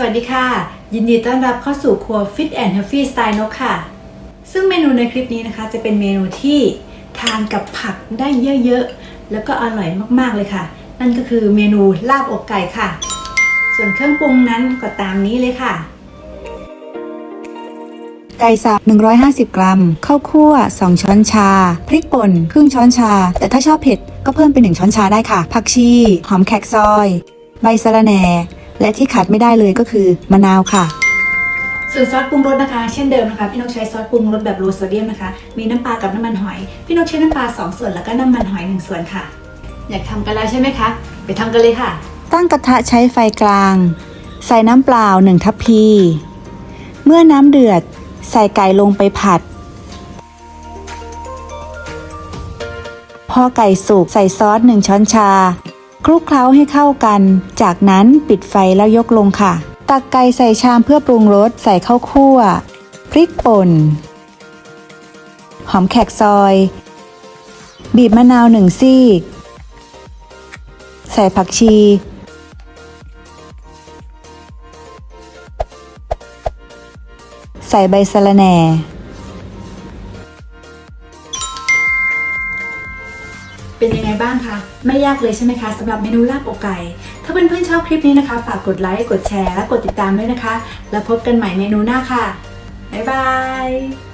สวัสดีค่ะ ยินดีต้อนรับเข้าสู่ครัว Fit and Healthy Style นกค่ะ ซึ่งเมนูในคลิปนี้นะคะ จะเป็นเมนูที่ทานกับผักได้เยอะๆ แล้วก็อร่อยมากๆเลยค่ะ นั่นก็คือเมนูลาบอกไก่ค่ะ ส่วนเครื่องปรุงนั้นก็ตามนี้เลยค่ะ ไก่สับ 150 กรัม ข้าวคั่ว 2 ช้อนชา พริกป่น ครึ่งช้อนชา แต่ถ้าชอบเผ็ดก็เพิ่มเป็น 1 ช้อนชาได้ค่ะ ผักชี หอมแขกซอย ใบสะระแหน่ และที่ขาดไม่ได้เลยก็คือมะนาวค่ะ ส่วนซอสปรุงรสนะคะ เช่นเดิมนะคะ พี่นกใช้ซอสปรุงรสแบบโลโซเดียมนะคะ มีน้ำปลากับน้ำมันหอย พี่นกใช้น้ำปลา2ส่วนแล้วก็น้ำมันหอย1ส่วนค่ะ อยากทำกันแล้วใช่ไหมคะ ไปทำกันเลยค่ะ ตั้งกระทะใช้ไฟกลาง ใส่น้ำเปล่า1ทัพพี เมื่อน้ำเดือด ใส่ไก่ลงไปผัด พอไก่สุกใส่ซอส1ช้อนชา คลุกเคล้าให้เข้ากัน จากนั้นปิดไฟแล้วยกลงค่ะ ตักไก่ใส่ชามเพื่อปรุงรสใส่ข้าวคั่ว พริกป่น หอมแขกซอย บีบมะนาวหนึ่งซีก ใส่ผักชี ใส่ใบสะระแหน่ เป็นยังไงบ้างคะ ไม่ยากเลยใช่ไหมคะสำหรับเมนูลาบอกไก่ ถ้าเพื่อนๆชอบคลิปนี้นะคะ ฝากกดไลค์ กดแชร์ และกดติดตามด้วยนะคะ แล้วพบกันใหม่เมนูหน้าค่ะ บ๊ายบาย